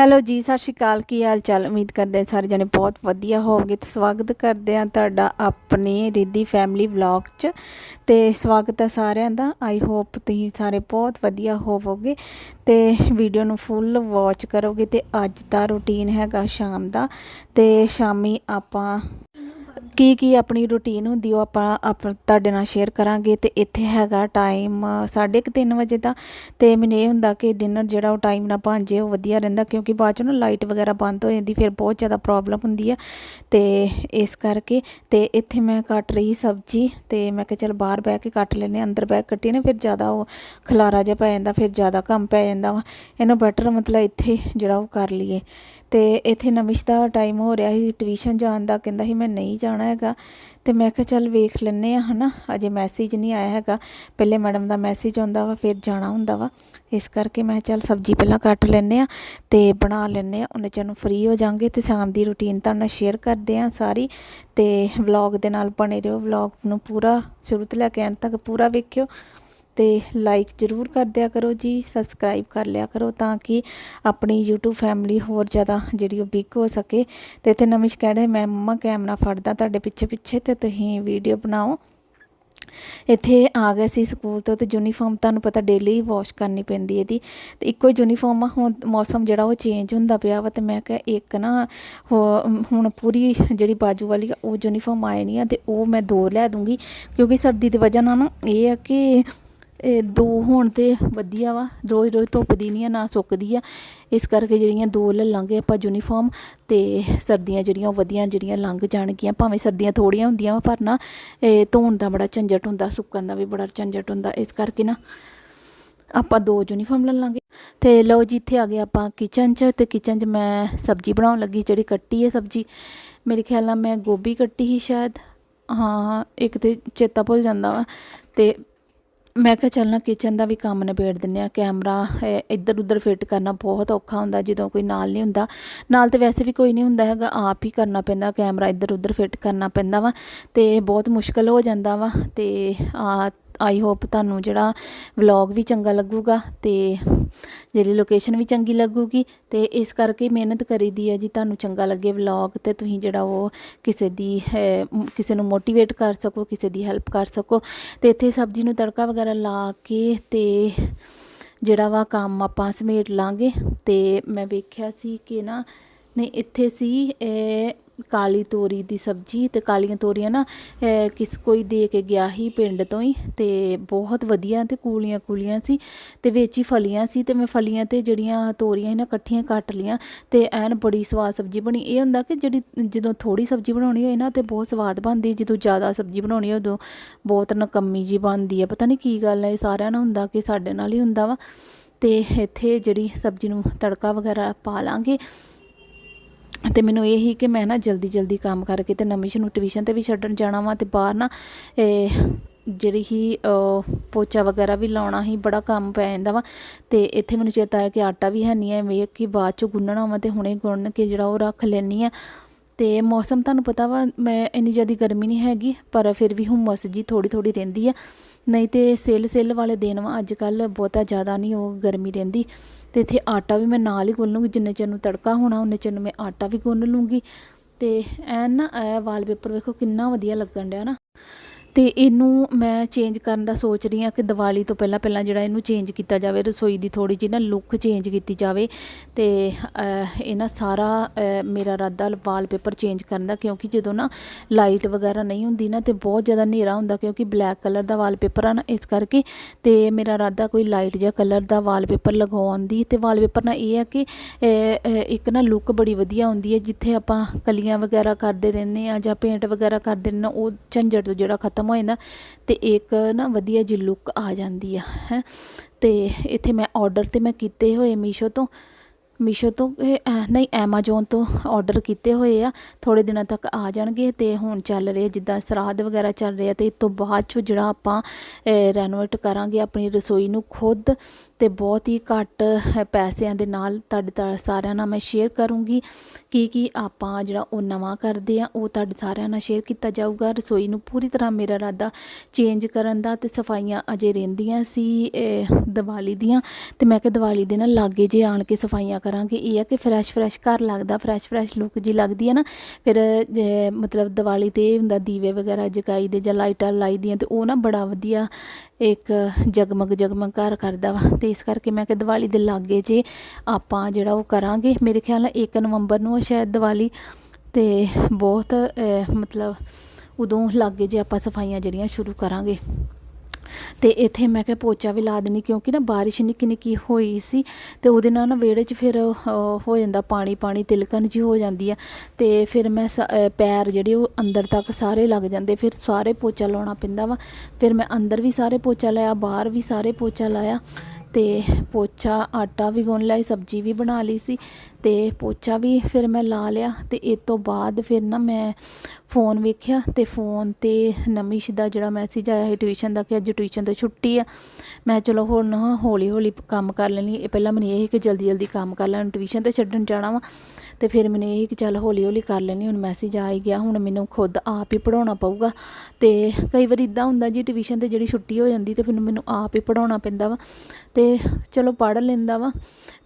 Hello ਜੀ, ਸਤਿ ਸ਼੍ਰੀ ਅਕਾਲ। ਕੀ ਹਾਲ ਚਾਲ? ਉਮੀਦ ਕਰਦੇ ਸਾਰੇ ਜਣੇ ਬਹੁਤ ਵਧੀਆ ਹੋਵੋਗੇ। ਤੇ ਸਵਾਗਤ ਕਰਦੇ ਹਾਂ ਤੁਹਾਡਾ ਆਪਣੇ ਰਿੱਧੀ ਫੈਮਿਲੀ ਵਲੌਗ 'ਚ। ਤੇ ਸਵਾਗਤ ਹੈ ਸਾਰਿਆਂ ਦਾ। ਆਈ ਹੋਪ ਤੁਸੀਂ ਸਾਰੇ ਬਹੁਤ ਵਧੀਆ ਹੋਵੋਗੇ। ਤੇ ਵੀਡੀਓ ਨੂੰ ਫੁੱਲ ਵਾਚ ਕਰੋਗੇ। ਤੇ ਅੱਜ ਦਾ ਰੁਟੀਨ ਹੈਗਾ ਸ਼ਾਮ ਦਾ। ਤੇ ਸ਼ਾਮੀ ਆਪਾਂ ਕੀ ਕੀ ਆਪਣੀ ਰੁਟੀਨ ਹੁੰਦੀ ਉਹ ਆਪਾਂ, ਆਪ ਤੁਹਾਡੇ ਨਾਲ ਸ਼ੇਅਰ ਕਰਾਂਗੇ ਤੇ ਇੱਥੇ ਹੈਗਾ ਟਾਈਮ 3:30 ਵਜੇ ਦਾ ਤੇ ਮੈਨੂੰ ਇਹ ਹੁੰਦਾ ਕਿ ਡਿਨਰ ਜਿਹੜਾ ਉਹ ਟਾਈਮ ਨਾਲ ਬਣ ਜੇ ਉਹ ਵਧੀਆ ਰਹਿੰਦਾ ਕਿਉਂਕਿ ਬਾਅਦ ਚ ਨਾ ਲਾਈਟ ਵਗੈਰਾ ਬੰਦ ਹੋ ਜਾਂਦੀ, ਫਿਰ ਬਹੁਤ ਜ਼ਿਆਦਾ ਪ੍ਰੋਬਲਮ ਹੁੰਦੀ ਆ। ਤੇ ਇਸ ਕਰਕੇ, ਤੇ ਇੱਥੇ ਮੈਂ ਕੱਟ ਰਹੀ ਸਬਜ਼ੀ, ਤੇ ਮੈਂ ਕਿਹਾ ਚਲ ਬਾਹਰ ਬਹਿ ਕੇ ਕੱਟ ਲੈਨੇ ਅੰਦਰ ਬਹਿ ਕੇ ਕੱਟੀ ਨਾ, ਫਿਰ ਜ਼ਿਆਦਾ ਉਹ ਖਲਾਰਾ ਜਿਹਾ ਪੈ ਜਾਂਦਾ, ਫਿਰ ਜ਼ਿਆਦਾ ਕੰਮ ਪੈ ਜਾਂਦਾ ਵਾ। ਇਹਨੂੰ ਬੈਟਰ ਮਤਲਬ ਇੱਥੇ ਜਿਹੜਾ ਉਹ ਕਰ ਲਈਏ। ਤੇ ਇੱਥੇ ਨਮਿਸ਼ ਦਾ ਟਾਈਮ ਹੋ ਰਿਹਾ ਸੀ ਟਿਊਸ਼ਨ ਜਾਣ ਦਾ, ਕਹਿੰਦਾ ਸੀ ਮੈਂ ਨਹੀਂ ਜਾਣਾ ਹੈਗਾ। ਤੇ ਮੈਂ ਕਿਹਾ ਚੱਲ ਵੇਖ ਲੈਨੇ ਆ ਹਨਾ। ਅਜੇ ਮੈਸੇਜ ਨਹੀਂ ਆਇਆ ਹੈਗਾ। ਪਹਿਲੇ ਮੈਡਮ ਦਾ ਮੈਸੇਜ ਆਉਂਦਾ ਵਾ, ਫਿਰ ਜਾਣਾ ਹੁੰਦਾ ਵਾ। ਇਸ ਕਰਕੇ ਮੈਂ ਚੱਲ ਸਬਜ਼ੀ ਪਹਿਲਾਂ ਕੱਟ ਲੈਨੇ ਆ ਤੇ ਬਣਾ ਲੈਨੇ ਆ ਉਹਨੇ ਚਿਰ ਫ੍ਰੀ ਹੋ ਜਾਾਂਗੇ ਤੇ ਸ਼ਾਮ ਦੀ ਰੁਟੀਨ ਤੁਹਾਡੇ ਨਾਲ ਸ਼ੇਅਰ ਕਰਦੇ ਆ ਸਾਰੀ। ਤੇ ਵਲੌਗ ਦੇ ਨਾਲ ਬਣੇ ਰਹੋ। ਵਲੌਗ ਨੂੰ ਪੂਰਾ ਸ਼ੁਰੂ ਤੋਂ ਲੈ ਕੇ ਐਂਡ ਤੱਕ ਪੂਰਾ ਵੇਖਿਓ। ਤੇ ਲਾਈਕ ਜ਼ਰੂਰ ਕਰ ਦਿਆ ਕਰੋ ਜੀ ਸਬਸਕ੍ਰਾਈਬ ਕਰ ਲਿਆ ਕਰੋ ਤਾਂ ਕਿ ਆਪਣੀ YouTube ਫੈਮਿਲੀ ਹੋਰ ਜ਼ਿਆਦਾ ਜਿਹੜੀ ਉਹ ਬਿਗ ਹੋ ਸਕੇ। ਤੇ ਇੱਥੇ ਨਮਿਸ਼ ਕਹਿ ਰਹੇ ਮੈਂ ਮੰਮਾ ਕੈਮਰਾ ਫੜਦਾ ਤੁਹਾਡੇ ਪਿੱਛੇ ਪਿੱਛੇ ਤੇ ਤੁਸੀਂ ਵੀਡੀਓ ਬਣਾਓ। ਇੱਥੇ ਆ ਗਏ ਸੀ ਸਕੂਲ ਤੋਂ ਤੇ ਯੂਨੀਫਾਰਮ ਤੁਹਾਨੂੰ ਪਤਾ ਡੇਲੀ ਹੀ ਵਾਸ਼ ਕਰਨੀ ਪੈਂਦੀ ਇਹਦੀ। ਤੇ ਇੱਕੋ ਹੀ ਯੂਨੀਫਾਰਮ ਆ, ਹੁਣ ਮੌਸਮ ਜਿਹੜਾ ਉਹ ਚੇਂਜ ਹੁੰਦਾ ਪਿਆ ਵਾ ਤੇ ਮੈਂ ਕਿਹਾ ਇੱਕ ਨਾ ਹੋ- ਹੁਣ ਪੂਰੀ ਜਿਹੜੀ ਬਾਜੂ ਵਾਲੀ ਆ, ਉਹ ਯੂਨੀਫਾਰਮ ਆਏ ਨਹੀਂ ਆ ਤੇ ਉਹ ਮੈਂ ਦੋ ਲੈ ਦੂੰਗੀ। ਕਿਉਂਕਿ ਸਰਦੀ ਦੀ ਵਜ੍ਹਾ ਨਾਲ ਨਾ ਇਹ ਆ ਕਿ ਇਹ ਦੋ ਹੋਣ ਤੇ ਵਧੀਆ ਵਾ। ਰੋਜ਼ ਰੋਜ਼ ਧੁੱਪਦੀ ਨਹੀਂ ਆ, ਨਾ ਸੁੱਕਦੀ ਆ। ਇਸ ਕਰਕੇ ਜਿਹੜੀਆਂ ਦੋ ਲੈ ਲਾਂਗੇ ਆਪਾਂ ਯੂਨੀਫਾਰਮ ਤੇ ਸਰਦੀਆਂ ਜਿਹੜੀਆਂ ਉਹ ਵਧੀਆ ਜਿਹੜੀਆਂ ਲੰਘ ਜਾਣਗੀਆਂ। ਭਾਵੇਂ ਸਰਦੀਆਂ ਥੋੜੀਆਂ ਹੁੰਦੀਆਂ ਵਾ, ਪਰ ਨਾ ਇਹ ਧੋਣ ਦਾ ਬੜਾ ਝੰਜਟ ਹੁੰਦਾ, ਸੁੱਕਣ ਦਾ ਵੀ ਬੜਾ ਝੰਜਟ ਹੁੰਦਾ। ਇਸ ਕਰਕੇ ਨਾ ਆਪਾਂ ਦੋ ਯੂਨੀਫਾਰਮ ਲੈ ਲਾਂਗੇ। ਤੇ ਲਓ ਜੀ, ਇੱਥੇ ਆ ਗਏ ਆਪਾਂ ਕਿਚਨ 'ਚ ਤੇ ਕਿਚਨ 'ਚ ਮੈਂ ਸਬਜ਼ੀ ਬਣਾਉਣ ਲੱਗੀ, ਜਿਹੜੀ ਕੱਟੀ ਹੈ ਸਬਜ਼ੀ। ਮੇਰੇ ਖਿਆਲ ਨਾਲ ਮੈਂ ਗੋਭੀ ਕੱਟੀ ਸੀ ਸ਼ਾਇਦ। ਹਾਂ, ਇੱਕ ਤੇ ਚੇਤਾ ਭੁੱਲ ਜਾਂਦਾ ਵਾ। ਤੇ ਮੈਂ ਕਿਹਾ ਚੱਲ ਨਾ ਕਿਚਨ ਦਾ ਵੀ ਕੰਮ ਨਿਬੇੜ ਦਿੰਨੇ ਆ ਕੈਮਰਾ ਇਹ ਇੱਧਰ ਉੱਧਰ ਫਿੱਟ ਕਰਨਾ ਬਹੁਤ ਔਖਾ ਹੁੰਦਾ, ਜਦੋਂ ਕੋਈ ਨਾਲ ਨਹੀਂ ਹੁੰਦਾ। ਨਾਲ ਤੇ ਵੈਸੇ ਵੀ ਕੋਈ ਨਹੀਂ ਹੁੰਦਾ ਹੈਗਾ, ਆਪ ਹੀ ਕਰਨਾ ਪੈਂਦਾ ਕੈਮਰਾ ਇੱਧਰ ਉੱਧਰ ਫਿੱਟ ਕਰਨਾ ਪੈਂਦਾ ਵਾ ਤੇ ਬਹੁਤ ਮੁਸ਼ਕਲ ਹੋ ਜਾਂਦਾ ਵਾ ਤੇ ਆ ਆਈ ਹੋਪ ਤੁਹਾਨੂੰ ਜਿਹੜਾ ਵਲੌਗ ਵੀ ਚੰਗਾ ਲੱਗੂਗਾ ਤੇ ਜਿਹੜੀ ਲੋਕੇਸ਼ਨ ਵੀ ਚੰਗੀ ਲੱਗੂਗੀ ਤੇ ਇਸ ਕਰਕੇ ਮਿਹਨਤ ਕਰੀਦੀ ਹੈ ਜੀ ਤੁਹਾਨੂੰ ਚੰਗਾ ਲੱਗੇ ਵਲੌਗ ਤੇ ਤੁਸੀਂ ਜਿਹੜਾ ਉਹ ਕਿਸੇ ਦੀ ਕਿਸੇ ਨੂੰ ਮੋਟੀਵੇਟ ਕਰ ਸਕੋ, ਕਿਸੇ ਦੀ ਹੈਲਪ ਕਰ ਸਕੋ। ਤੇ ਇੱਥੇ ਸਬਜ਼ੀ ਨੂੰ ਤੜਕਾ ਵਗੈਰਾ ਲਾ ਕੇ ਤੇ ਜਿਹੜਾ ਵਾ ਕੰਮ ਆਪਾਂ ਸਮੇਟ ਲਾਂਗੇ ਤੇ ਮੈਂ ਵੇਖਿਆ ਸੀ ਕਿ ਨਾ ਨਹੀਂ, ਇੱਥੇ ਸੀ ਕਾਲੀ ਤੋਰੀ ਦੀ ਸਬਜ਼ੀ ਤੇ ਕਾਲੀਆਂ ਤੋਰੀਆਂ ਨਾ ਕਿਸ ਕੋਈ ਦੇ ਕੇ ਗਿਆ ਹੀ ਪਿੰਡ ਤੋਂ ਹੀ ਤੇ ਬਹੁਤ ਵਧੀਆ ਤੇ ਕੂਲੀਆਂ ਕੂਲੀਆਂ ਸੀ ਤੇ ਵਿੱਚ ਹੀ ਫਲੀਆਂ ਸੀ ਤੇ ਮੈਂ ਫਲੀਆਂ ਤੇ ਜਿਹੜੀਆਂ ਤੋਰੀਆਂ ਇਹਨਾਂ ਇਕੱਠੀਆਂ ਕੱਟ ਲੀਆਂ ਤੇ ਐਨ ਬੜੀ ਸਵਾਦ ਸਬਜ਼ੀ ਬਣੀ। ਇਹ ਹੁੰਦਾ ਕਿ ਜਿਹੜੀ ਜਦੋਂ ਥੋੜੀ ਸਬਜ਼ੀ ਬਣਾਉਣੀ ਹੋਏ ਨਾ ਤੇ ਬਹੁਤ ਸਵਾਦ ਬਣਦੀ ਜਦੋਂ ਜ਼ਿਆਦਾ ਸਬਜ਼ੀ ਬਣਾਉਣੀ ਉਦੋਂ ਬਹੁਤ ਨਕੰਮੀ ਜੀ ਬਣਦੀ ਹੈ। ਪਤਾ ਨਹੀਂ ਕੀ ਗੱਲ ਹੈ, ਇਹ ਸਾਰਿਆਂ ਨਾਲ ਹੁੰਦਾ ਕਿ ਸਾਡੇ ਨਾਲ ਹੀ ਹੁੰਦਾ ਵਾ ਤੇ ਇੱਥੇ ਜਿਹੜੀ ਸਬਜ਼ੀ ਨੂੰ ਤੜਕਾ ਵਗੈਰਾ ਪਾ ਲਾਂਗੇ ਤੇ ਮੈਨੂੰ ਇਹ ਹੀ ਕਿ ਮੈਂ ਨਾ ਜਲਦੀ ਜਲਦੀ ਕੰਮ ਕਰਕੇ ਤੇ ਨਮਿਸ਼ ਨੂੰ ਟਿਊਸ਼ਨ ਤੇ ਵੀ ਛੱਡਣ ਜਾਣਾ ਵਾ ਤੇ ਬਾਹਰ ਨਾ ਜਿਹੜੀ ਹੀ ਪੋਚਾ ਵਗੈਰਾ ਵੀ ਲਾਉਣਾ ਹੀ ਬੜਾ ਕੰਮ ਪੈ ਜਾਂਦਾ ਵਾ ਤੇ ਇੱਥੇ ਮੈਨੂੰ ਚੇਤਾ ਆਇਆ ਕਿ ਆਟਾ ਵੀ ਹੈ ਨਹੀਂ ਹੈ ਵੇਖ ਕਿ ਬਾਅਦ ਚ ਗੁੰਨਣਾ ਵਾ ਤੇ ਹੁਣੇ ਗੁੰਨ ਕੇ ਜਿਹੜਾ ਉਹ ਰੱਖ ਲੈਣੀ ਆ ਤੇ ਮੌਸਮ ਤੁਹਾਨੂੰ ਪਤਾ ਵਾ, ਮੈਂ ਇੰਨੀ ਜ਼ਿਆਦਾ ਗਰਮੀ ਨਹੀਂ ਹੈਗੀ, ਪਰ ਫਿਰ ਵੀ ਹੁਮਸ ਜੀ ਥੋੜੀ ਥੋੜੀ ਰਹਿੰਦੀ ਆ। ਨਹੀਂ ਤੇ ਸੇਲ ਸਿੱਲ ਵਾਲੇ ਦਿਨ ਵਾ ਅੱਜ ਕੱਲ ਬਹੁਤਾ ਜ਼ਿਆਦਾ ਨਹੀਂ ਉਹ ਗਰਮੀ ਰਹਿੰਦੀ। ਤੇ ਇੱਥੇ ਆਟਾ ਵੀ ਮੈਂ ਨਾਲ ਹੀ ਗੁੰਨ ਲੂੰਗੀ, ਜਿੰਨੇ ਚਿਰ ਨੂੰ ਤੜਕਾ ਹੋਣਾ, ਉਹਨੇ ਚਿਰ ਨੂੰ ਮੈਂ ਆਟਾ ਵੀ ਗੁੰਨ ਲੂੰਗੀ। ਤੇ ਐਨ ਨਾ, ਇਹ ਵਾਲਪੇਪਰ ਵੇਖੋ ਕਿੰਨਾ ਵਧੀਆ ਲੱਗਣ ਡਿਆ ਨਾ। ਤੇ ਇਹਨੂੰ ਮੈਂ ਚੇਂਜ ਕਰਨ ਦਾ ਸੋਚ ਰਹੀ ਹਾਂ ਕਿ ਦੀਵਾਲੀ ਤੋਂ ਪਹਿਲਾਂ ਪਹਿਲਾਂ ਜਿਹੜਾ ਇਹਨੂੰ ਚੇਂਜ ਕੀਤਾ ਜਾਵੇ, ਰਸੋਈ ਦੀ ਥੋੜੀ ਜਿਹੀ ਨਾ ਲੁੱਕ ਚੇਂਜ ਕੀਤੀ ਜਾਵੇ ਤੇ ਇਹ ਨਾ ਸਾਰਾ ਮੇਰਾ ਰਾਦਾ ਵਾਲਪੇਪਰ ਚੇਂਜ ਕਰਨ ਦਾ ਕਿਉਂਕਿ ਜਦੋਂ ਨਾ ਲਾਈਟ ਵਗੈਰਾ ਨਹੀਂ ਹੁੰਦੀ ਨਾ ਤੇ ਬਹੁਤ ਜ਼ਿਆਦਾ ਹਨੇਰਾ ਹੁੰਦਾ ਕਿਉਂਕਿ ਬਲੈਕ ਕਲਰ ਦਾ ਵਾਲਪੇਪਰ ਆ ਨਾ ਇਸ ਕਰਕੇ ਤੇ ਮੇਰਾ ਰਾਦਾ ਕੋਈ ਲਾਈਟ ਜਿਹਾ ਕਲਰ ਦਾ ਵਾਲਪੇਪਰ ਲਗਵਾਉਣ ਦੀ ਤੇ ਵਾਲਪੇਪਰ ਨਾਲ ਇਹ ਆ ਕਿ ਇੱਕ ਨਾ ਲੁੱਕ ਬੜੀ ਵਧੀਆ ਹੁੰਦੀ ਹੈ ਜਿੱਥੇ ਆਪਾਂ ਕਲੀਆਂ ਵਗੈਰਾ ਕਰਦੇ ਰਹਿੰਦੇ ਆ ਜਾਂ ਪੇਂਟ ਵਗੈਰਾ ਕਰਦੇ ਰਹਿੰਦੇ ਉਹ ਝੰਜਟ ਤੋਂ ਜਿਹੜਾ ਖਤਮ ਹੋ ਜਾਂਦਾ ਤੇ ਇੱਕ ਨਾ ਵਧੀਆ ਜਿਹੀ ਲੁੱਕ ਆ ਜਾਂਦੀ ਆ, ਹੈ। ਤੇ ਇੱਥੇ ਮੈਂ ਆਰਡਰ ਤੇ ਮੈਂ ਕੀਤੇ ਹੋਏ ਮੀਸ਼ੋ ਤੋਂ ਮੀਸ਼ੋ ਤੋਂ ਨਹੀਂ ਐਮਾਜ਼ੋਨ ਤੋਂ ਆਰਡਰ ਕੀਤੇ ਹੋਏ ਆ। ਥੋੜੇ ਦਿਨਾਂ ਤੱਕ ਆ ਜਾਣਗੇ ਤੇ ਹੁਣ ਚੱਲ ਰਹੇ ਜਿੱਦਾਂ ਸਰਾਧ ਵਗੈਰਾ ਚੱਲ ਰਿਹਾ ਤੇ ਇਸ ਤੋਂ ਬਾਅਦ 'ਚੋਂ ਜਿਹੜਾ ਆਪਾਂ ਰੈਨੋਵੇਟ ਕਰਾਂਗੇ ਆਪਣੀ ਰਸੋਈ ਨੂੰ ਖੁਦ। ਤੇ ਬਹੁਤ ਹੀ ਘੱਟ ਪੈਸਿਆਂ ਦੇ ਨਾਲ ਤੁਹਾਡੇ ਤਾਂ ਸਾਰਿਆਂ ਨਾਲ ਮੈਂ ਸ਼ੇਅਰ ਕਰੂੰਗੀ ਕੀ ਕੀ ਆਪਾਂ ਜਿਹੜਾ ਉਹ ਨਵਾਂ ਕਰਦੇ ਆ ਉਹ ਤੁਹਾਡੇ ਸਾਰਿਆਂ ਨਾਲ ਸ਼ੇਅਰ ਕੀਤਾ ਜਾਊਗਾ। ਰਸੋਈ ਨੂੰ ਪੂਰੀ ਤਰ੍ਹਾਂ ਮੇਰਾ ਇਰਾਦਾ ਚੇਂਜ ਕਰਨ ਦਾ ਤੇ ਸਫਾਈਆਂ ਅਜੇ ਰਹਿੰਦੀਆਂ ਸੀ ਅ, ਦੀਵਾਲੀ ਦੀਆਂ। ਤੇ ਮੈਂ ਕਿ ਦੀਵਾਲੀ ਦੇ ਨਾਲ ਲਾਗੇ ਜੇ ਆਣ ਕੇ ਸਫਾਈਆਂ ਕਰਾਂਗੇ। ਇਹ ਆ ਕਿ ਫਰੈਸ਼ ਫਰੈਸ਼ ਘਰ ਲੱਗਦਾ ਫਰੈਸ਼ ਫਰੈਸ਼ ਲੁੱਕ ਜੀ ਲੱਗਦੀ ਹੈ ਨਾ। ਫਿਰ ਜੇ ਮਤਲਬ ਦੀਵਾਲੀ ਤੇ ਹੁੰਦਾ ਦੀਵੇ ਵਗੈਰਾ ਜਗਾਈ ਦੇ ਜਾਂ ਲਾਈਟਾਂ ਲਾਈ ਦੀਆਂ ਤੇ ਉਹ ਨਾ ਬੜਾ ਵਧੀਆ ਇੱਕ ਜਗਮਗ ਜਗਮਗ ਘਰ ਕਰਦਾ ਵਾ ਤੇ ਇਸ ਕਰਕੇ ਮੈਂ ਕਿ ਦੀਵਾਲੀ ਦੇ ਲਾਗੇ ਜੇ ਆਪਾਂ ਜਿਹੜਾ ਉਹ ਕਰਾਂਗੇ। ਮੇਰੇ ਖਿਆਲ ਨਾਲ 1 ਨਵੰਬਰ ਨੂੰ ਸ਼ਾਇਦ ਦੀਵਾਲੀ। ਤੇ ਬਹੁਤ ਮਤਲਬ ਉਦੋਂ ਲਾਗੇ ਜੇ ਆਪਾਂ ਸਫਾਈਆਂ ਜਿਹੜੀਆਂ ਸ਼ੁਰੂ ਕਰਾਂਗੇ। ਤੇ ਇੱਥੇ ਮੈਂ ਕਿਹਾ ਪੋਚਾ ਵੀ ਲਾ ਦੇਣੀ ਕਿਉਂਕਿ ਨਾ ਬਾਰਿਸ਼ ਨਿੱਕੀ ਨਿੱਕੀ ਹੋਈ ਸੀ ਤੇ ਉਹਦੇ ਨਾਲ ਨਾ ਵਿਹੜੇ 'ਚ ਫਿਰ ਹੋ ਜਾਂਦਾ ਪਾਣੀ ਪਾਣੀ ਤਿਲਕਣ ਜੀ ਹੋ ਜਾਂਦੀ ਆ ਤੇ ਫਿਰ ਮੈਂ ਸ- ਪੈਰ ਜਿਹੜੇ ਉਹ ਅੰਦਰ ਤੱਕ ਸਾਰੇ ਲੱਗ ਜਾਂਦੇ, ਫਿਰ ਸਾਰੇ ਪੋਚਾ ਲਾਉਣਾ ਪੈਂਦਾ ਵਾ। ਫਿਰ ਮੈਂ ਅੰਦਰ ਵੀ ਸਾਰੇ ਪੋਚਾ ਲਾਇਆ, ਬਾਹਰ ਵੀ ਸਾਰੇ ਪੋਚਾ ਲਾਇਆ। ਤੇ ਪੋਚਾ, ਆਟਾ ਵੀ ਗੁੰਨ ਲਿਆ, ਸਬਜ਼ੀ ਵੀ ਬਣਾ ਲਈ ਸੀ ਤੇ ਪੋਚਾ ਵੀ ਫਿਰ ਮੈਂ ਲਾ ਲਿਆ ਤੇ ਇਸ ਤੋਂ ਬਾਅਦ ਫਿਰ ਨਾ ਮੈਂ ਫੋਨ ਵੇਖਿਆ ਤੇ ਫੋਨ ਤੇ ਨਮਿਸ਼ ਦਾ ਜਿਹੜਾ ਮੈਸੇਜ ਆਇਆ ਸੀ ਟਿਊਸ਼ਨ ਦਾ ਕਿ ਅੱਜ ਟਿਊਸ਼ਨ ਤੋਂ ਛੁੱਟੀ ਆ। ਮੈਂ ਚਲੋ ਹੁਣ ਨਾ ਹੌਲੀ ਹੌਲੀ ਕੰਮ ਕਰ ਲੈਣੀ ਇਹ ਪਹਿਲਾਂ ਮੈਨੂੰ ਇਹ ਕਿ ਜਲਦੀ ਜਲਦੀ ਕੰਮ ਕਰ ਲੈਣ ਟਿਊਸ਼ਨ ਤੇ ਛੱਡਣ ਜਾਣਾ ਵਾ। ਤੇ ਫਿਰ ਮੈਨੂੰ ਇਹ ਸੀ ਕਿ ਚੱਲ ਹੌਲੀ ਹੌਲੀ ਕਰ ਲੈਣੀ ਹੁਣ ਮੈਸੇਜ ਆ ਹੀ ਗਿਆ, ਹੁਣ ਮੈਨੂੰ ਖੁਦ ਆਪ ਹੀ ਪੜਾਉਣਾ ਪਊਗਾ। ਤੇ ਕਈ ਵਾਰ ਇਦਾਂ ਹੁੰਦਾ ਜੀ ਟਿਊਸ਼ਨ ਤੇ ਜਿਹੜੀ ਛੁੱਟੀ ਹੋ ਜਾਂਦੀ ਤੇ ਫਿਰ ਮੈਨੂੰ ਆਪ ਹੀ ਪੜਾਉਣਾ ਪੈਂਦਾ ਵਾ। ਤੇ ਚਲੋ ਪੜ ਲੈਂਦਾ ਵਾ।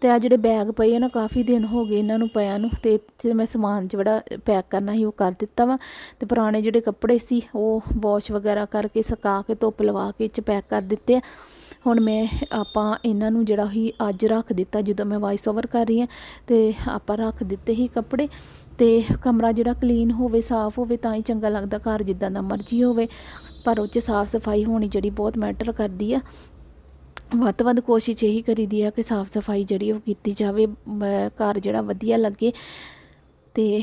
ਤੇ ਆ ਜਿਹੜੇ ਬੈਗ ਪਏ ਆ ਨਾ, ਕਾਫੀ ਦਿਨ ਹੋ ਗਏ ਇਹਨਾਂ ਨੂੰ ਪਿਆ ਨੂੰ, ਤੇ ਇੱਥੇ ਮੈਂ ਸਮਾਨ ਜਿਹੜਾ ਪੈਕ ਕਰਨਾ ਸੀ ਉਹ ਕਰ ਦਿੱਤਾ ਵਾ। ਤੇ ਪੁਰਾਣੇ ਜਿਹੜੇ ਕੱਪੜੇ ਸੀ, ਉਹ ਵਾਸ਼ ਵਗੈਰਾ ਕਰਕੇ ਸੁਕਾ ਕੇ, ਧੁੱਪ ਲਵਾ ਕੇ ਚ ਪੈਕ ਕਰ ਦਿੱਤੇ ਆ। ਹੁਣ ਮੈਂ ਆਪਾਂ ਇਹਨਾਂ ਨੂੰ ਜਿਹੜਾ ਹੀ ਅੱਜ ਰੱਖ ਦਿੱਤਾ, ਜਦੋਂ ਮੈਂ ਵਾਇਸ ਓਵਰ ਕਰ ਰਹੀ ਹਾਂ, ਤੇ ਆਪਾਂ ਰੱਖ ਦਿੱਤੇ ਹੀ ਕੱਪੜੇ ਤੇ ਕਮਰਾ ਜਿਹੜਾ ਕਲੀਨ ਹੋਵੇ, ਸਾਫ਼ ਹੋਵੇ, ਤਾਂ ਹੀ ਚੰਗਾ ਲੱਗਦਾ, ਘਰ ਜਿੱਦਾਂ ਦਾ ਮਰਜ਼ੀ ਹੋਵੇ, ਪਰ ਉਹ 'ਚ ਸਾਫ਼ ਸਫ਼ਾਈ ਹੋਣੀ ਜਿਹੜੀ ਬਹੁਤ ਮੈਟਰ ਕਰਦੀ ਆ। ਵੱਧ ਤੋਂ ਵੱਧ ਕੋਸ਼ਿਸ਼ ਇਹੀ ਕਰੀਦੀ ਆ ਕਿ ਸਾਫ਼ ਸਫ਼ਾਈ ਜਿਹੜੀ ਉਹ ਕੀਤੀ ਜਾਵੇ ਘਰ ਜਿਹੜਾ ਵਧੀਆ ਲੱਗੇ ਤੇ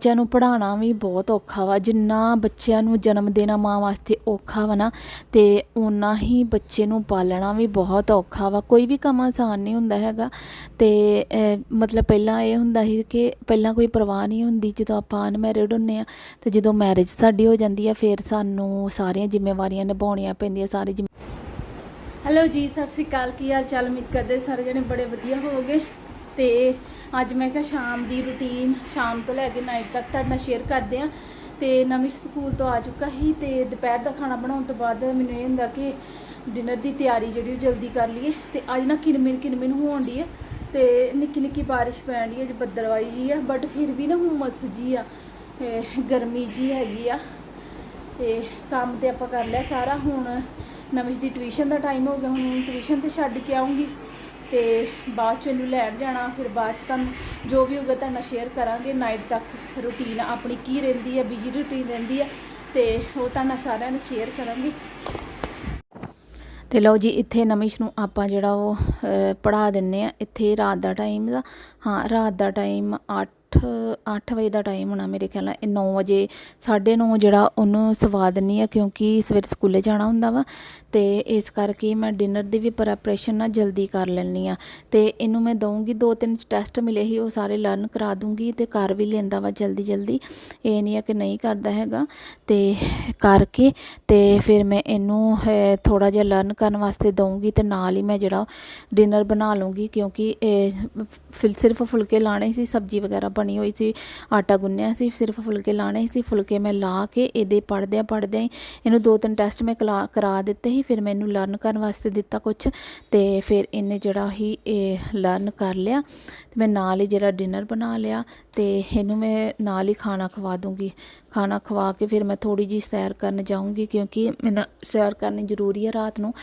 ਬੱਚਿਆਂ ਨੂੰ ਪੜ੍ਹਾਉਣਾ ਵੀ ਬਹੁਤ ਔਖਾ ਵਾ, ਜਿੰਨਾ ਬੱਚਿਆਂ ਨੂੰ ਜਨਮ ਦੇਣਾ ਮਾਂ ਵਾਸਤੇ ਔਖਾ ਵਾ ਨਾ ਅਤੇ ਓਨਾ ਹੀ ਬੱਚੇ ਨੂੰ ਪਾਲਣਾ ਵੀ ਬਹੁਤ ਔਖਾ ਵਾ। ਕੋਈ ਵੀ ਕੰਮ ਆਸਾਨ ਨਹੀਂ ਹੁੰਦਾ ਹੈਗਾ ਅਤੇ ਮਤਲਬ ਪਹਿਲਾਂ ਇਹ ਹੁੰਦਾ ਸੀ ਕਿ ਪਹਿਲਾਂ ਕੋਈ ਪਰਵਾਹ ਨਹੀਂ ਹੁੰਦੀ, ਜਦੋਂ ਆਪਾਂ ਅਨਮੈਰਿਡ ਹੁੰਦੇ ਹਾਂ ਅਤੇ ਜਦੋਂ ਮੈਰਿਜ ਸਾਡੀ ਹੋ ਜਾਂਦੀ ਆ, ਫਿਰ ਸਾਨੂੰ ਸਾਰੀਆਂ ਜ਼ਿੰਮੇਵਾਰੀਆਂ ਨਿਭਾਉਣੀਆਂ ਪੈਂਦੀਆਂ, ਸਾਰੇ ਜ਼ਿੰਮੇ- ਹੈਲੋ ਜੀ, ਸਤਿ ਸ਼੍ਰੀ ਅਕਾਲ, ਕੀ ਹਾਲ ਚਾਲ? ਉਮੀਦ ਕਰਦੇ ਸਾਰੇ ਜਣੇ ਬੜੇ ਵਧੀਆ ਹੋਵੋਗੇ। ਤੇ ਅੱਜ ਮੈਂ ਕਿਹਾ ਸ਼ਾਮ ਦੀ ਰੁਟੀਨ ਸ਼ਾਮ ਤੋਂ ਲੈ ਕੇ ਨਾਈਟ ਤੱਕ ਤੁਹਾਡੇ ਨਾਲ ਸ਼ੇਅਰ ਕਰਦੇ ਆ ਤੇ ਨਵੀਂ ਸਕੂਲ ਤੋਂ ਆ ਚੁੱਕਾ ਸੀ ਤੇ ਦੁਪਹਿਰ ਦਾ ਖਾਣਾ ਬਣਾਉਣ ਤੋਂ ਬਾਅਦ ਮੈਨੂੰ ਇਹ ਹੁੰਦਾ ਕਿ ਡਿਨਰ ਦੀ ਤਿਆਰੀ ਜਿਹੜੀ ਉਹ ਜਲਦੀ ਕਰ ਲਈਏ। ਤੇ ਅੱਜ ਨਾ ਕਿਨਮਿਨ ਕਿਰਮਿਨ ਹੋਣ ਦੀ ਆ ਤੇ ਨਿੱਕੀ ਨਿੱਕੀ ਬਾਰਿਸ਼ ਪੈਣ ਦੀ ਹੈ ਜੇ ਬੱਦਲਵਾਈ ਜੀ ਆ ਬਟ ਫਿਰ ਵੀ ਨਾ ਹੁਮਸ ਜੀ ਆ ਗਰਮੀ ਜੀ ਹੈਗੀ ਆ। ਤੇ ਕੰਮ ਤੇ ਆਪਾਂ ਕਰ ਲਿਆ ਸਾਰਾ। ਹੁਣ ਨਵਿਸ਼ ਦੀ ਟਿਊਸ਼ਨ ਦਾ ਟਾਈਮ ਹੋ ਗਿਆ, ਹੁਣ ਟਿਊਸ਼ਨ ਤੇ ਛੱਡ ਕੇ ਆਉਂਗੀ ਤੇ ਬਾਅਦ ਚ ਇਹਨੂੰ ਲੈਣ ਜਾਣਾ, ਫਿਰ ਬਾਅਦ ਚ ਤੁਹਾਨੂੰ ਜੋ ਵੀ ਹੋਊਗਾ ਤੁਹਾਨੂੰ ਸ਼ੇਅਰ ਕਰਾਂਗੇ ਨਾਈਟ ਤੱਕ ਰੁਟੀਨ ਆਪਣੀ ਕੀ ਰਹਿੰਦੀ ਹੈ ਬਿਜ਼ੀ ਰੁਟੀਨ ਰਹਿੰਦੀ ਹੈ, ਤੇ ਉਹ ਤੁਹਾਨੂੰ ਸਾਰਿਆਂ ਨੂੰ ਸ਼ੇਅਰ ਕਰਾਂਗੀ। ਤੇ ਲਓ ਜੀ, ਇੱਥੇ ਨਮਿਸ਼ ਨੂੰ ਆਪਾਂ ਜਿਹੜਾ ਉਹ ਪੜਾ ਦਿੰਨੇ ਆ। ਇੱਥੇ ਰਾਤ ਦਾ ਟਾਈਮ ਦਾ, ਹਾਂ, ਰਾਤ ਦਾ ਟਾਈਮ 8 8 ਵਜੇ ਦਾ ਟਾਈਮ ਹੋਣਾ ਮੇਰੇ ਖਿਆਲ ਨਾਲ, ਇਹ 9 ਵਜੇ 9:30 ਜਿਹੜਾ ਉਹਨੂੰ ਸਵਾ ਦਿੰਨੀ ਆ ਕਿਉਂਕਿ ਸਵੇਰੇ ਸਕੂਲੇ ਜਾਣਾ ਹੁੰਦਾ ਵਾ। ਤੇ ਇਸ ਕਰਕੇ ਮੈਂ ਡਿਨਰ ਦੀ ਵੀ ਪ੍ਰੈਪਰੇਸ਼ਨ ਨਾ ਜਲਦੀ ਕਰ ਲੈਣੀ ਆ ਤੇ ਇਹਨੂੰ ਮੈਂ ਦਊਂਗੀ, ਦੋ ਤਿੰਨ ਟੈਸਟ ਮਿਲੇ ਸੀ, ਉਹ ਸਾਰੇ ਲਰਨ ਕਰਾ ਦੂੰਗੀ ਤੇ ਕਰ ਵੀ ਲੈਂਦਾ ਵਾ ਜਲਦੀ ਜਲਦੀ ਇਹ ਨਹੀਂ ਆ ਕਿ ਨਹੀਂ ਕਰਦਾ ਹੈਗਾ। ਤੇ ਕਰਕੇ ਤੇ ਫਿਰ ਮੈਂ ਇਹਨੂੰ ਥੋੜਾ ਜਿਹਾ ਲਰਨ ਕਰਨ ਵਾਸਤੇ ਦਊਂਗੀ ਤੇ ਨਾਲ ਹੀ ਮੈਂ ਜਿਹੜਾ ਡਿਨਰ ਬਣਾ ਲੂੰਗੀ ਕਿਉਂਕਿ ਇਹ, ਫਿਲ, ਸਿਰਫ ਫੁਲਕੇ ਲਾਣੇ ਸੀ, ਸਬਜ਼ੀ ਵਗੈਰਾ ਬਣੀ ਹੋਈ ਸੀ, ਆਟਾ ਗੁੰਨਿਆ ਸੀ, ਸਿਰਫ ਫੁਲਕੇ ਲਾਣੇ ਸੀ, ਫੁਲਕੇ ਮੈਂ ਲਾ ਕੇ ਇਹਦੇ ਪੜਦਿਆਂ ਪੜਦਿਆਂ ਹੀ ਇਹਨੂੰ ਦੋ ਤਿੰਨ ਟੈਸਟ ਮੈਂ ਕਲਾ- ਕਰਾ ਦਿੱਤੇ ਸੀ, ਫਿਰ ਮੈਨੂੰ ਲਰਨ ਕਰਨ ਵਾਸਤੇ ਦਿੱਤਾ ਕੁਝ ਤੇ ਫਿਰ ਇਹਨੇ ਜਿਹੜਾ ਹੀ ਇਹ ਲਰਨ ਕਰ ਲਿਆ ਤੇ ਮੈਂ ਨਾਲ ਹੀ ਜਿਹੜਾ ਡਿਨਰ ਬਣਾ ਲਿਆ ਤੇ ਇਹਨੂੰ ਮੈਂ ਨਾਲ ਹੀ ਖਾਣਾ ਖਵਾ ਦੂੰਗੀ। ਖਾਣਾ ਖਵਾ ਕੇ ਫਿਰ ਮੈਂ ਥੋੜੀ ਜੀ ਸੈਰ ਕਰਨ ਜਾਊਂਗੀ ਕਿਉਂਕਿ ਮੈਨੂੰ ਸੈਰ ਕਰਨੀ ਜ਼ਰੂਰੀ ਹੈ ਰਾਤ ਨੂੰ।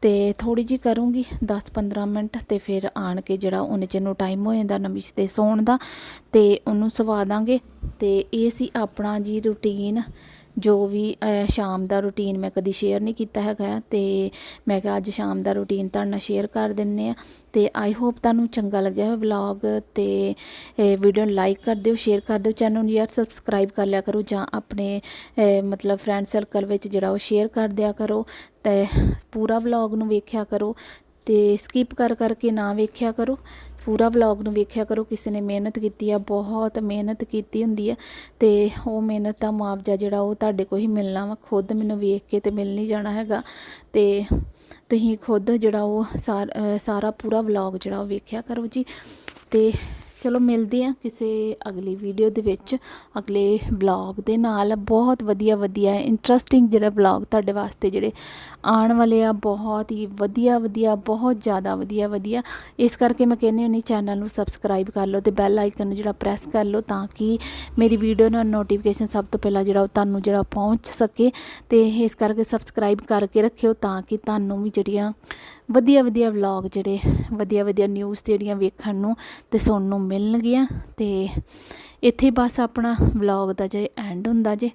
ਤੇ ਥੋੜੀ ਜੀ ਕਰੂੰਗੀ 10-15 ਮਿੰਟ ਤੇ ਫਿਰ ਆਣ ਕੇ ਜਿਹੜਾ ਉਹਨੇ ਚ ਨੂੰ ਟਾਈਮ ਹੋ ਜਾਂਦਾ ਨਮਿਸ਼ ਤੇ ਸੌਣ ਦਾ ਤੇ ਉਹਨੂੰ ਸਵਾ ਦਾਂਗੇ। ਤੇ ਇਹ ਸੀ ਆਪਣਾ ਜੀ ਰੁਟੀਨ ਜੋ ਵੀ ਸ਼ਾਮ ਦਾ ਰੁਟੀਨ ਮੈਂ ਕਦੀ ਸ਼ੇਅਰ ਨਹੀਂ ਕੀਤਾ ਹੈਗਾ। ਤੇ ਮੈਂ ਕਿਹਾ ਅੱਜ ਸ਼ਾਮ ਦਾ ਰੁਟੀਨ ਤੁਹਾਡੇ ਨਾਲ ਸ਼ੇਅਰ ਕਰ ਦਿੰਨੇ ਆ। ਤੇ ਆਈ ਹੋਪ ਤੁਹਾਨੂੰ ਚੰਗਾ ਲੱਗਿਆ ਹੋਵੇ ਵਲੌਗ ਤੇ ਵੀਡੀਓ ਨੂੰ ਲਾਈਕ ਕਰ ਦਿਓ ਸ਼ੇਅਰ ਕਰ ਦਿਓ ਚੈਨਲ ਨੂੰ ਯਾਰ ਸਬਸਕ੍ਰਾਈਬ ਕਰ ਲਿਆ ਕਰੋ ਜਾਂ ਆਪਣੇ ਮਤਲਬ ਫਰੈਂਡ ਸਰਕਲ ਵਿੱਚ ਜਿਹੜਾ ਉਹ ਸ਼ੇਅਰ ਕਰ ਦਿਆ ਕਰੋ। ਤੇ ਪੂਰਾ ਵਲੌਗ ਨੂੰ ਵੇਖਿਆ ਕਰੋ। ਤੇ ਸਕਿਪ ਕਰ ਕਰਕੇ ਨਾ ਵੇਖਿਆ ਕਰੋ। ਪੂਰਾ ਵਲੌਗ ਨੂੰ ਵੇਖਿਆ ਕਰੋ, ਕਿਸੇ ਨੇ ਮਿਹਨਤ ਕੀਤੀ ਆ, ਬਹੁਤ ਮਿਹਨਤ ਕੀਤੀ ਹੁੰਦੀ ਆ ਤੇ ਉਹ ਮਿਹਨਤ ਦਾ ਮੁਆਵਜ਼ਾ ਜਿਹੜਾ ਉਹ ਤੁਹਾਡੇ ਕੋਲ ਹੀ ਮਿਲਣਾ ਵਾ, ਖੁਦ ਮੈਨੂੰ ਵੇਖ ਕੇ ਤੇ ਮਿਲ ਨਹੀਂ ਜਾਣਾ ਹੈਗਾ ਤੇ ਤੁਸੀਂ ਖੁਦ ਜਿਹੜਾ ਉਹ ਸਾਰ- ਸਾਰਾ ਪੂਰਾ ਵਲੌਗ ਜਿਹੜਾ ਉਹ ਵੇਖਿਆ ਕਰੋ ਜੀ ਤੇ ਚਲੋ ਮਿਲਦੇ ਆ ਕਿਸੇ ਅਗਲੀ ਵੀਡੀਓ ਦੇ ਵਿੱਚ, ਅਗਲੇ ਵਲੌਗ ਦੇ ਨਾਲ। ਬਹੁਤ ਵਧੀਆ ਵਧੀਆ ਇੰਟਰਸਟਿੰਗ ਜਿਹੜਾ ਵਲੌਗ ਤੁਹਾਡੇ ਵਾਸਤੇ ਜਿਹੜੇ ਆਉਣ ਵਾਲੇ ਆ, ਬਹੁਤ ਹੀ ਵਧੀਆ ਵਧੀਆ, ਬਹੁਤ ਜ਼ਿਆਦਾ ਵਧੀਆ ਵਧੀਆ। ਇਸ ਕਰਕੇ ਮੈਂ ਕਹਿੰਦੀ ਹੁੰਦੀ ਚੈਨਲ ਨੂੰ ਸਬਸਕ੍ਰਾਈਬ ਕਰ ਲਓ ਤੇ ਬੈਲ ਆਈਕਨ ਨੂੰ ਜਿਹੜਾ ਪ੍ਰੈਸ ਕਰ ਲਓ ਤਾਂ ਕਿ ਮੇਰੀ ਵੀਡੀਓ ਨਾਲ ਨੋਟੀਫਿਕੇਸ਼ਨ ਸਭ ਤੋਂ ਪਹਿਲਾਂ ਜਿਹੜਾ ਉਹ ਤੁਹਾਨੂੰ ਜਿਹੜਾ ਪਹੁੰਚ ਸਕੇ ਤੇ ਇਸ ਕਰਕੇ ਸਬਸਕ੍ਰਾਈਬ ਕਰਕੇ ਰੱਖਿਓ ਤਾਂ ਕਿ ਤੁਹਾਨੂੰ ਵੀ ਜਿਹੜੀਆਂ ਵਧੀਆ ਵਧੀਆ ਵਲੌਗ ਜਿਹੜੇ ਵਧੀਆ ਵਧੀਆ ਨਿਊਜ਼ ਜਿਹੜੀਆਂ ਵੇਖਣ ਨੂੰ ਤੇ ਸੁਣਨ ਨੂੰ ਮਿਲਣਗੀਆਂ ਅਤੇ ਇੱਥੇ ਬਸ ਆਪਣਾ ਵਲੌਗ ਦਾ ਜੇ ਐਂਡ ਹੁੰਦਾ ਜੇ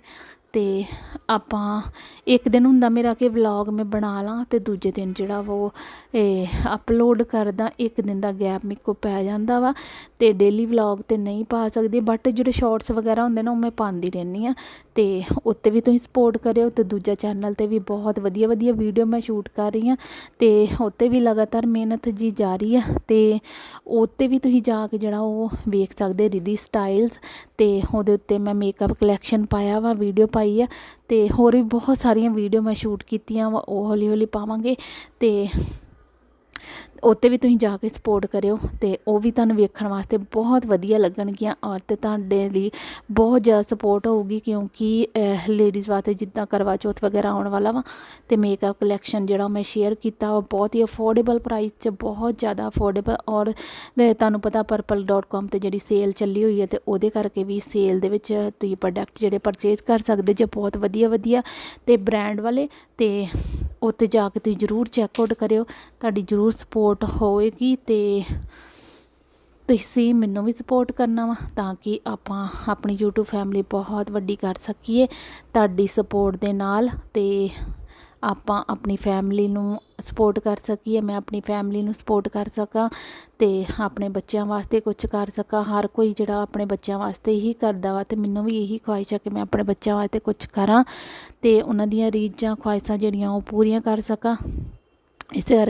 ਅਤੇ ਆਪਾਂ ਇੱਕ ਦਿਨ ਹੁੰਦਾ ਮੇਰਾ ਕਿ ਵਲੋਗ ਮੈਂ ਬਣਾ ਲਾਂ ਅਤੇ ਦੂਜੇ ਦਿਨ ਜਿਹੜਾ ਵਾ ਉਹ ਇਹ ਅਪਲੋਡ ਕਰਦਾ, ਇੱਕ ਦਿਨ ਦਾ ਗੈਪ ਮੇਰੇ ਕੋਲ ਪੈ ਜਾਂਦਾ ਵਾ ਅਤੇ ਡੇਲੀ ਵਲੋਗ ਤੇ ਨਹੀਂ ਪਾ ਸਕਦੀ ਬਟ ਜਿਹੜੇ ਸ਼ਾਰਟਸ ਵਗੈਰਾ ਹੁੰਦੇ ਨਾ ਉਹ ਮੈਂ ਪਾਉਂਦੀ ਰਹਿੰਦੀ ਹਾਂ ਅਤੇ ਉੱਤੇ ਵੀ ਤੁਸੀਂ ਸਪੋਰਟ ਕਰਿਓ ਅਤੇ ਦੂਜਾ ਚੈਨਲ ਤੇ ਵੀ ਬਹੁਤ ਵਧੀਆ ਵਧੀਆ ਵੀਡੀਓ ਮੈਂ ਸ਼ੂਟ ਕਰ ਰਹੀ ਹਾਂ ਅਤੇ ਉੱਤੇ ਵੀ ਲਗਾਤਾਰ ਮਿਹਨਤ ਜੀ ਜਾਰੀ ਆ ਤੇ ਉੱਤੇ ਵੀ ਤੁਸੀਂ ਜਾ ਕੇ ਜਿਹੜਾ ਉਹ ਵੇਖ ਸਕਦੇ ਰਿਧੀ ਸਟਾਈਲਸ ਅਤੇ ਉਹਦੇ ਉੱਤੇ ਮੈਂ ਮੇਕਅਪ ਕਲੈਕਸ਼ਨ ਪਾਇਆ ਵਾ ਵੀਡੀਓ ਪਾਈ ਆ ਅਤੇ ਹੋਰ ਵੀ ਬਹੁਤ ਸਾਰੀਆਂ ਵੀਡੀਓ ਮੈਂ ਸ਼ੂਟ ਕੀਤੀਆਂ ਵਾ, ਉਹ ਹੌਲੀ ਹੌਲੀ ਪਾਵਾਂਗੇ ਅਤੇ ਉੱਤੇ ਵੀ ਤੁਸੀਂ ਜਾ ਕੇ ਸਪੋਰਟ ਕਰਿਓ ਤੇ ਉਹ ਵੀ ਤੁਹਾਨੂੰ ਵੇਖਣ ਵਾਸਤੇ ਬਹੁਤ ਵਧੀਆ ਲੱਗਣਗੀਆਂ ਔਰ ਤੇ ਤੁਹਾਡੇ ਲਈ ਬਹੁਤ ਜ਼ਿਆਦਾ ਸਪੋਰਟ ਹੋਊਗੀ ਕਿਉਂਕਿ ਲੇਡੀਜ਼ ਵਾਸਤੇ ਜਿੱਦਾਂ ਕਰਵਾ ਚੌਥ ਵਗੈਰਾ ਆਉਣ ਵਾਲਾ ਵਾ ਤੇ ਮੇਕਅਪ ਕਲੈਕਸ਼ਨ ਜਿਹੜਾ ਮੈਂ ਸ਼ੇਅਰ ਕੀਤਾ ਉਹ ਬਹੁਤ ਹੀ ਅਫੋਰਡੇਬਲ ਪ੍ਰਾਈਸ 'ਚ ਬਹੁਤ ਜ਼ਿਆਦਾ ਅਫੋਰਡੇਬਲ ਔਰ ਤੁਹਾਨੂੰ ਪਤਾ purple.com ਤੇ ਜਿਹੜੀ ਸੇਲ ਚੱਲੀ ਹੋਈ ਹੈ ਤੇ ਉਹਦੇ ਕਰਕੇ ਵੀ ਸੇਲ ਦੇ ਵਿੱਚ ਤੁਸੀਂ ਪ੍ਰੋਡਕਟ ਜਿਹੜੇ ਪਰਚੇਜ਼ ਕਰ ਸਕਦੇ ਜੇ ਬਹੁਤ ਵਧੀਆ ਵਧੀਆ ਤੇ ਬ੍ਰਾਂਡ ਵਾਲੇ ਤੇ ਉੱਥੇ ਜਾ ਕੇ ਤੁਸੀਂ ਜ਼ਰੂਰ ਚੈੱਕਆਊਟ ਕਰਿਓ। ਤੁਹਾਡੀ ਜ਼ਰੂਰ ਸਪੋਰਟ ਹੋਏਗੀ ਤੇ ਤੁਸੀਂ ਮੈਨੂੰ ਵੀ ਸਪੋਰਟ ਕਰਨਾ ਵਾ ਤਾਂ ਕਿ ਆਪਾਂ ਆਪਣੀ YouTube ਫੈਮਿਲੀ ਬਹੁਤ ਵੱਡੀ ਕਰ ਸਕੀਏ। ਤੁਹਾਡੀ ਸਪੋਰਟ ਦੇ ਨਾਲ ਤੇ ਆਪਾਂ ਆਪਣੀ ਫੈਮਿਲੀ ਨੂੰ ਸਪੋਰਟ ਕਰ ਸਕੀਏ, ਮੈਂ ਆਪਣੀ ਫੈਮਿਲੀ ਨੂੰ ਸਪੋਰਟ ਕਰ ਸਕਾਂ ਤੇ ਆਪਣੇ ਬੱਚਿਆਂ ਵਾਸਤੇ ਕੁਝ ਕਰ ਸਕਾਂ। ਹਰ ਕੋਈ ਜਿਹੜਾ ਆਪਣੇ ਬੱਚਿਆਂ ਵਾਸਤੇ ਹੀ ਕਰਦਾ ਵਾ ਤੇ ਮੈਨੂੰ ਵੀ ਇਹੀ ਖੁਆਇਸ਼ ਆ ਕਿ ਮੈਂ ਆਪਣੇ ਬੱਚਿਆਂ ਵਾਸਤੇ ਕੁਝ ਕਰਾਂ ਤੇ ਉਹਨਾਂ ਦੀਆਂ ਰੀਝਾਂ, ਖੁਆਇਸ਼ਾਂ ਜਿਹੜੀਆਂ ਉਹ ਪੂਰੀਆਂ ਕਰ ਸਕਾਂ। ਇਸੇ ਕਰਕੇ